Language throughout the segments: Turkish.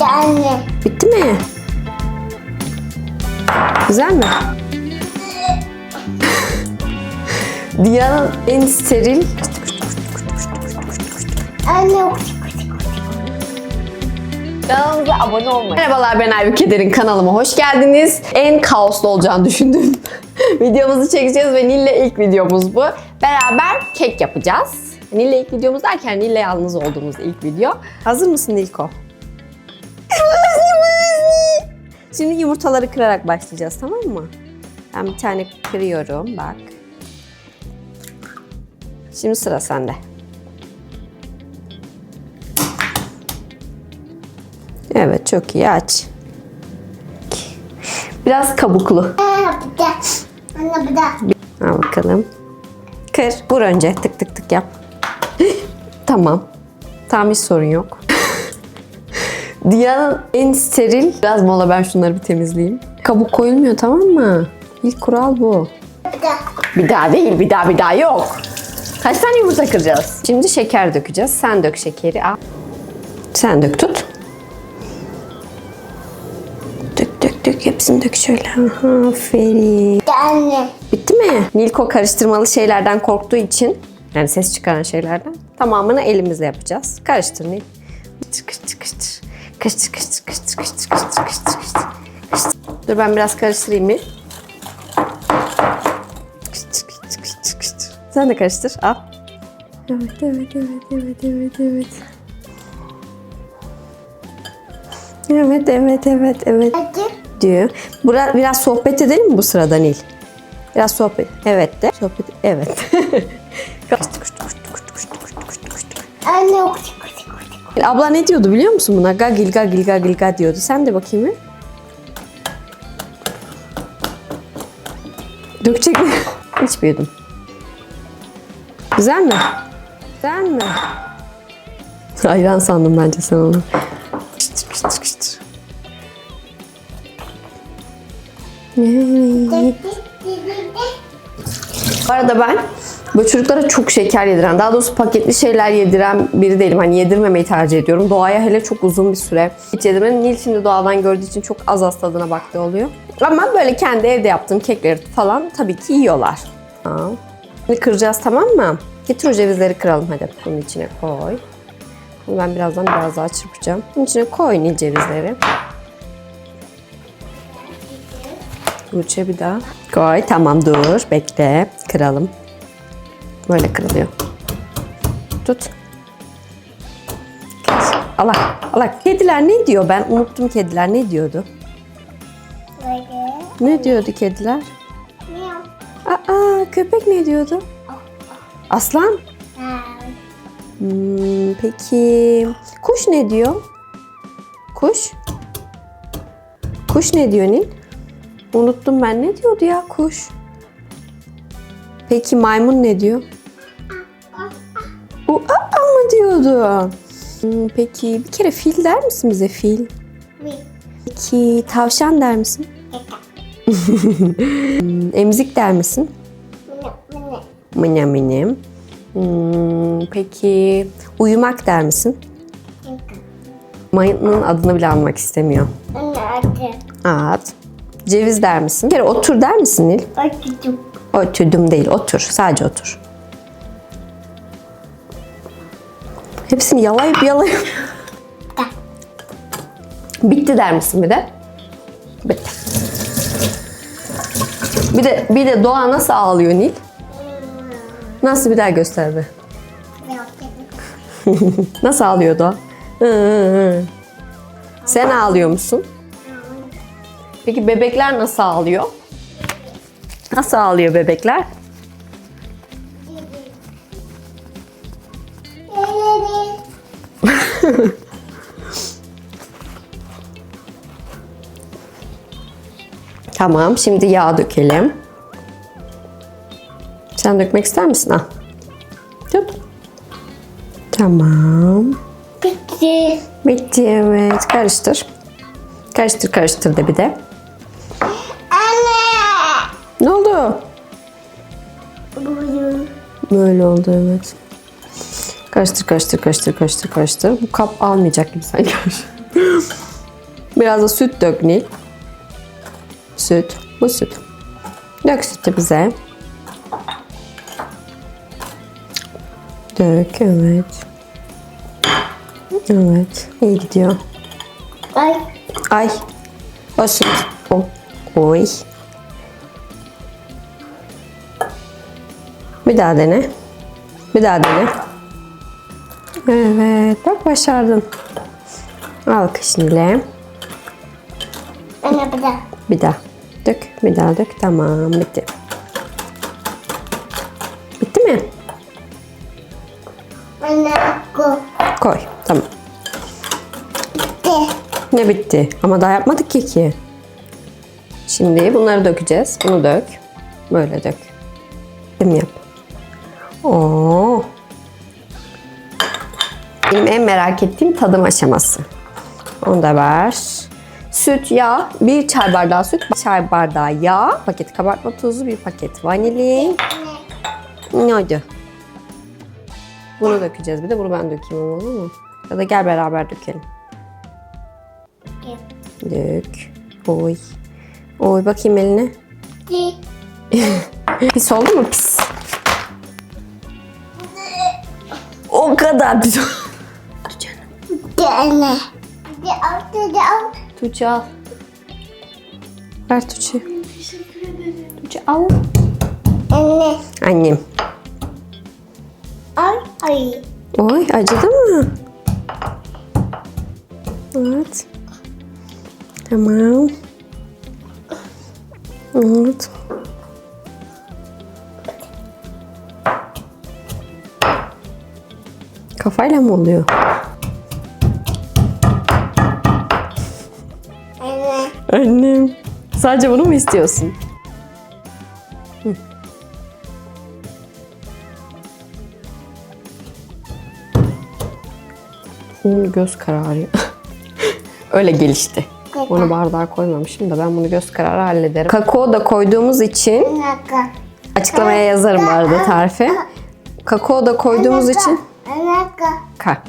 Anne. Bitti mi? Güzel mi? Dünyanın en steril Anne. Kanalımıza abone olmayı. Merhabalar ben Aybüke Derin kanalıma hoş geldiniz. En kaoslu olacağını düşündüm. Videomuzu çekeceğiz ve Nil'le ilk videomuz bu. Beraber kek yapacağız. Nil'le ilk videomuz derken Nil'le yalnız olduğumuz ilk video. Hazır mısın Nilko? Şimdi yumurtaları kırarak başlayacağız tamam mı? Ben bir tane kırıyorum bak. Şimdi sıra sende. Evet çok iyi aç. Biraz kabuklu. Anne bir de. Al bakalım. Kır. Vur önce. Tık tık tık yap. tamam. Tam hiç sorun yok. Dünyanın en steril. Biraz mola ben şunları bir temizleyeyim. Kabuk koyulmuyor tamam mı? İlk kural bu. Bir de. Bir daha değil, bir daha bir daha yok. Kaç tane yumurta kıracağız? Şimdi şeker dökeceğiz. Sen dök şekeri. Al. Sen dök tut. Dök dök dök. Hepsini dök şöyle. Aha, aferin. Anne. Bitti mi? Nilko karıştırmalı şeylerden korktuğu için yani ses çıkaran şeylerden tamamını elimizle yapacağız. Karıştır Nil. Kıştır kıştır kıştır. Kıştır kıştır kıştır kıştır kıştır kıştır kıştır. Kıştır. Dur ben biraz karıştırayım bir. Kıştır kıştır kıştır kıştır. Sen de karıştır. Al. Evet evet evet evet evet evet. Evet evet evet evet diyor. Bura, biraz sohbet edelim mi bu sırada Nil? Biraz sohbet. Evet de. Sohbet. Evet. Anne. Abla ne diyordu biliyor musun buna? Gagil gagil gagil ga diyordu. Sen de bakayım bir. Dökecek mi? Hiç büyüdüm. Güzel mi? Güzel mi? Hayran sandım bence sen onu. Kıştır kıştır kıştır. Bu arada ben böyle çocuklara çok şeker yediren, daha doğrusu paketli şeyler yediren biri değilim. Hani yedirmemeyi tercih ediyorum. Doğaya hele çok uzun bir süre hiç yedirmedim. Nil şimdi doğadan gördüğü için çok az az tadına baktığı oluyor. Ama böyle kendi evde yaptığım kekleri falan tabii ki yiyorlar. Tamam. Şimdi kıracağız tamam mı? Getir o cevizleri kıralım hadi. Bunun içine koy. Ben birazdan biraz daha çırpacağım. Bunun içine koy Nil cevizleri. Tuğçe bir daha. Koy. Tamam dur. Bekle. Kıralım. Böyle kırılıyor. Tut. Allah. Allah. Kediler ne diyor? Ben unuttum kediler ne diyordu? Ne diyordu kediler? Aa köpek ne diyordu? Aslan? Hmm, peki. Kuş ne diyor? Kuş? Kuş ne diyor Nil? Unuttum ben. Ne diyordu ya kuş? Peki maymun ne diyor? O aa mı diyordu? Hmm, peki bir kere fil der misin bize fil? Peki tavşan der misin? Emzik der misin? Mınem mınem. Hmm, peki uyumak der misin? Mayının adını bile almak istemiyor. At. Ceviz der misin? Bir kere otur der misin Nil? Oturdum. Oturdum değil, otur. Sadece otur. Hepsini yalayıp yalayıp. Bitti der misin bir de? Bitti. Bir de bir de Doğa nasıl ağlıyor Nil? Nasıl bir daha göster be. Nasıl ağlıyor Doğa? Hı hı hı. Sen ağlıyor musun? Peki bebekler nasıl ağlıyor? Nasıl ağlıyor bebekler? Tamam, şimdi yağ dökelim. Sen dökmek ister misin? Al. Tut. Tamam. Bitti. Bitti evet. Karıştır. Karıştır karıştır de bir de. Ne oldu? Buyurun. Böyle oldu evet. Karıştır, karıştır, karıştır, karıştır, karıştır. Bu kap almayacak gibi sanki. Biraz da süt dök Nil. Süt. Bu süt. Dök sütü bize. Dök, evet. Evet, iyi gidiyor. Ay. Ay. O süt. O. Oy. Bir daha dene. Bir daha dene. Evet, bak başardın. Alkış Nil'e. Anne bir de. Bir daha. Dök, bir daha dök. Tamam, bitti. Bitti mi? Anne go. Koy. Tamam. De. Ne bitti? Ama daha yapmadık ki ki. Şimdi bunları dökeceğiz. Bunu dök. Böyle dök. Değil yap? Oo. Benim en merak ettiğim tadım aşaması. Onu da ver. Süt, yağ, bir çay bardağı süt, bir çay bardağı yağ, paket kabartma tozu, bir paket vanilin. Ne oldu? Bunu dökeceğiz bir de. Bunu ben dökeyim olur mu? Ya da gel beraber dökelim. Dök. Oy. Oy bakayım eline. Pis oldu mu pis? Kadar pis. De anne. De al de al. Tuğçe al. Ver Tuğçe. Tuğçe al. Anne. Annem. Al. Ay. Oy acıdı mı? Evet. Tamam. Evet. Kafayla mı oluyor? Anne. Annem. Sadece bunu mu istiyorsun? Hı. Onun göz kararı. Öyle gelişti. Onu bardağa koymamışım da ben bunu göz kararı hallederim. Kakao da koyduğumuz için açıklamaya yazarım bu arada tarifi. Kakao da koyduğumuz için Ka.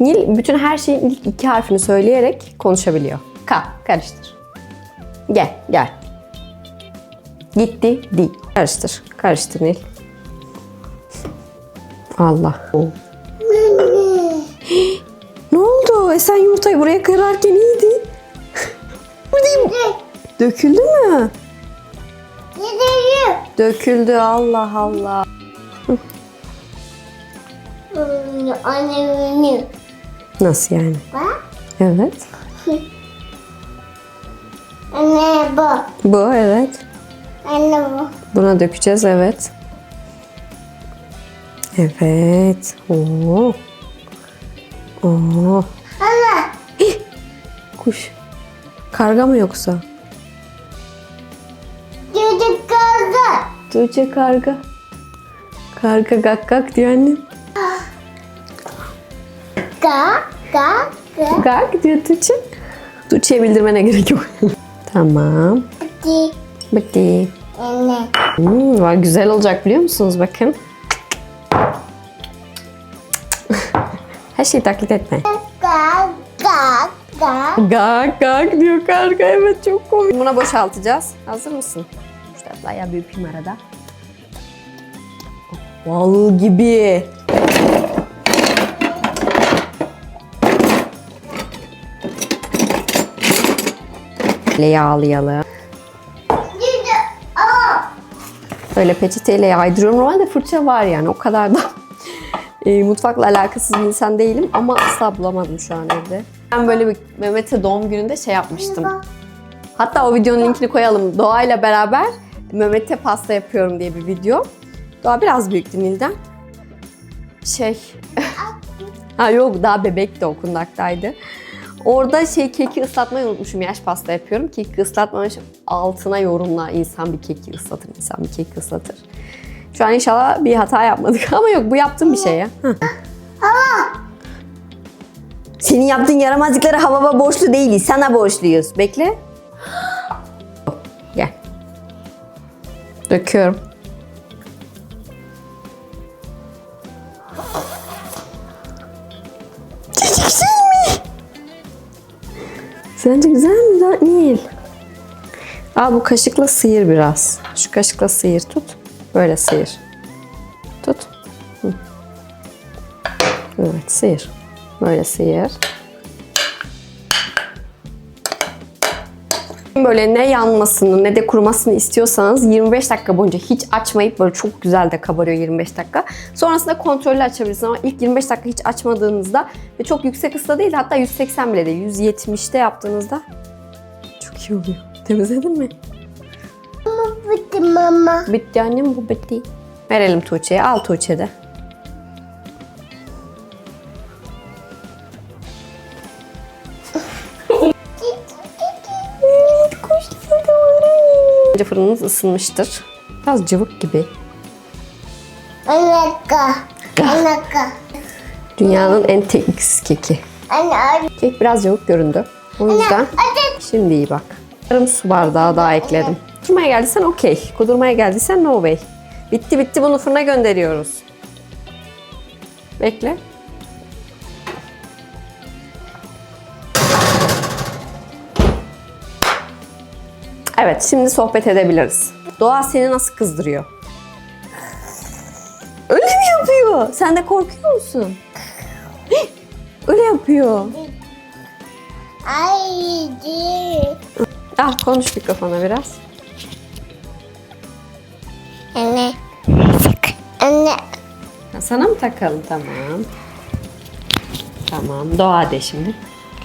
Nil bütün her şeyin ilk iki harfini söyleyerek konuşabiliyor. Ka. Karıştır. Gel, gel. Gitti, di. Karıştır. Karıştır Nil. Allah. ne oldu? E sen yumurtayı buraya kırarken iyiydi. Buradayım. Döküldü mü? Döküldü. Allah Allah. Anne benim. Nasıl yani? Bak. Evet. Anne bu. Bu evet. Anne bu. Buna dökeceğiz evet. Evet. Oo. Oo. Anne. Kuş. Karga mı yoksa? Çocuk kaldı. Tuğçe karga. Karga gak gak diyor annem. Ka. Ka. Ka. Gak diyor Tuğçe. Tuğçe'ye bildirmene gerek yok. tamam. Di. Bitti. Anne. Hmm, var güzel olacak biliyor musunuz bakın. Her şeyi taklit etme. Ka. Ka. Gak gak diyor karga. Evet çok komik. Buna boşaltacağız. Hazır mısın? Şöyle bayağı bir öpeyim arada. Bal gibi. Böyle yağlayalım. Böyle peçeteyle yaydırıyorum. Normalde fırça var yani o kadar da e, mutfakla alakasız bir insan değilim ama asla bulamadım şu an evde. Ben böyle bir Mehmet'e doğum gününde şey yapmıştım. Hatta o videonun linkini koyalım. Doğayla beraber Mehmet'e pasta yapıyorum diye bir video. Doğa biraz büyüktü Nil'den. Şey... ha yok daha bebek de okundaktaydı. Orada şey keki ıslatmayı unutmuşum. Yaş pasta yapıyorum. Keki ıslatmamış altına yorumla insan bir keki ıslatır. insan bir keki ıslatır. Şu an inşallah bir hata yapmadık ama yok bu yaptığım bir şey ya. Senin yaptığın yaramazlıklara havava borçlu değiliz. Sana borçluyuz. Bekle. Gel. Döküyorum. Sence güzel mi da Nil? Al bu kaşıkla sıyır biraz. Şu kaşıkla sıyır tut. Böyle sıyır. Tut. Evet sıyır. Böyle sıyır. Böyle ne yanmasını ne de kurumasını istiyorsanız 25 dakika boyunca hiç açmayıp böyle çok güzel de kabarıyor 25 dakika. Sonrasında kontrollü açabilirsiniz ama ilk 25 dakika hiç açmadığınızda ve çok yüksek ısıda değil hatta 180 bile değil 170'te yaptığınızda çok iyi oluyor. Temizledin mi? Bitti mama. Bitti annem bu bitti. Verelim Tuğçe'ye. Al Tuğçe fırınımız ısınmıştır. Biraz cıvık gibi. Anaka. Anaka. Dünyanın en tekniksiz keki. Anne anne. Kek biraz cıvık göründü. O yüzden şimdi iyi bak. Yarım su bardağı daha ekledim. Kudurmaya geldiysen okey. Kudurmaya geldiysen no way. Bitti bitti bunu fırına gönderiyoruz. Bekle. Evet şimdi sohbet edebiliriz. Doğa seni nasıl kızdırıyor? Öyle mi yapıyor? Sen de korkuyor musun? Öyle yapıyor. Ay. Ah konuş mikrofona biraz. Anne. Anne. Ha, sana mı takalım? Tamam. Tamam. Doğa de şimdi.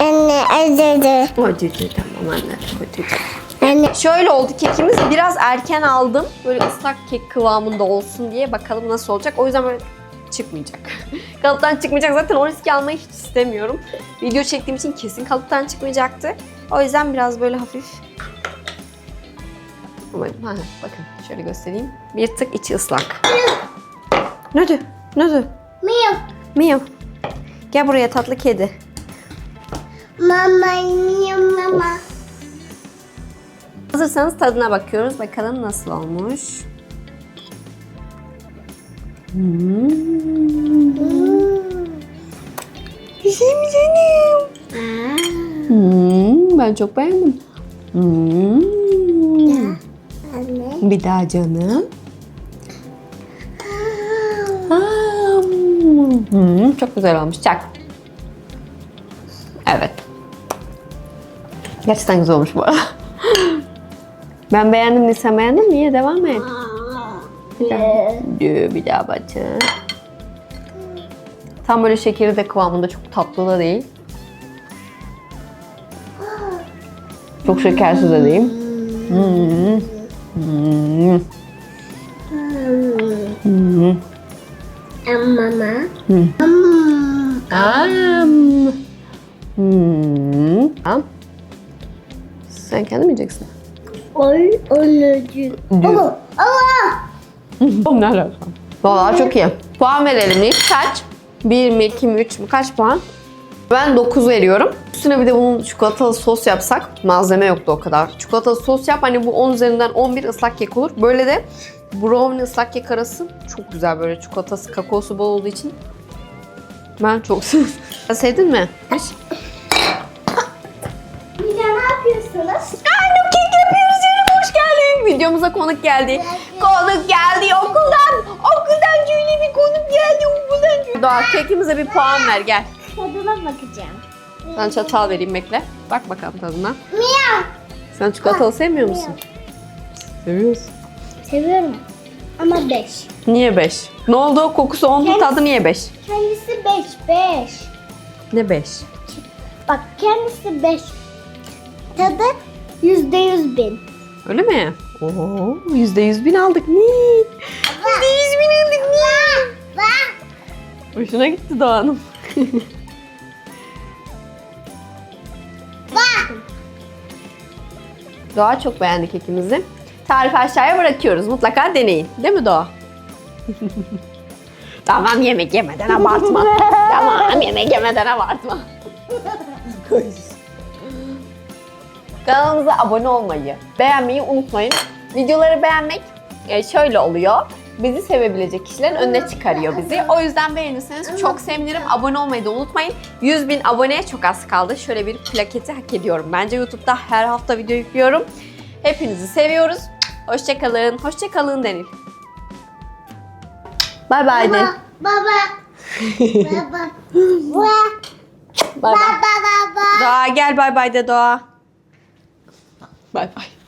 Anne. Anne. Hadi de tamam anne. Hadi de. Anne. Şöyle oldu kekimiz. Biraz erken aldım. Böyle ıslak kek kıvamında olsun diye. Bakalım nasıl olacak. O yüzden böyle çıkmayacak. kalıptan çıkmayacak. Zaten o riski almayı hiç istemiyorum. Video çektiğim için kesin kalıptan çıkmayacaktı. O yüzden biraz böyle hafif Umarım. Ha, bakın şöyle göstereyim. Bir tık içi ıslak. Ne diyor? Miyav. Miyav. Gel buraya tatlı kedi. Mama. Miyav mama. Hazırsanız tadına bakıyoruz. Bakalım nasıl olmuş. Hmm. Mi canım? Hmm, ben çok beğendim. Hmm. Anne. Bir daha canım. Hmm, çok güzel olmuş. Çak. Evet. Gerçekten güzel olmuş bu arada. Ben beğendim. Nisan beğendin mi? İyi devam et. Bir daha, bir daha batır. Tam böyle şekeri de kıvamında çok tatlı da değil. Çok şekersiz de değil. Hmm. Hmm. Hmm. Mama. Hmm. Hmm. Hmm. Sen kendin mi yiyeceksin? Oy. Allah. Oğlum ne alaka? Valla çok iyi. Puan verelim ilk. Kaç? 1 mi, 2 mi, 3 mü? Kaç puan? Ben 9 veriyorum. Üstüne bir de bunun çikolatalı sos yapsak. Malzeme yoktu o kadar. Çikolatalı sos yap. Hani bu 10 üzerinden 11 ıslak kek olur. Böyle de brownie ıslak kek arası çok güzel böyle çikolatası, kakaosu bol olduğu için. Ben çok sevdim. Sevdin mi? Hiç. Bir de ne yapıyorsunuz? Videomuza konuk geldi. Konuk geldi okuldan. Okuldan şöyle bir konuk geldi okuldan. Doğa kekimize bir puan ver gel. Tadına bakacağım. Ben çatal vereyim bekle. Bak bakalım tadına. Miyav. Sen çikolatalı sevmiyor musun? Seviyorsun. Seviyorum. Ama 5. Niye 5? Ne oldu? Kokusu 10'du tadı niye 5? Kendisi 5. 5. Ne 5? Bak kendisi 5. Tadı yüzde yüz bin. Öyle mi? Oo, %100 bin aldık. Nil. Yüzde yüz bin aldık. Bak. Hoşuna gitti Doğan'ım. Doğa çok beğendi kekimizi. Tarifi aşağıya bırakıyoruz. Mutlaka deneyin. Değil mi Doğa? tamam yemek yemeden abartma. tamam yemek yemeden abartma. Kanalımıza abone olmayı, beğenmeyi unutmayın. Videoları beğenmek e, şöyle oluyor. bizi sevebilecek kişilerin önüne çıkarıyor bizi. O yüzden beğenirseniz çok sevinirim. Abone olmayı da unutmayın. 100 bin aboneye çok az kaldı. Şöyle bir plaketi hak ediyorum. Bence YouTube'da her hafta video yüklüyorum. Hepinizi seviyoruz. Hoşçakalın. Hoşçakalın Denil. Bay bay de. Baba. Baba. Baba. Baba. Baba. Doğa gel bay bay de Doğa. Bay bay.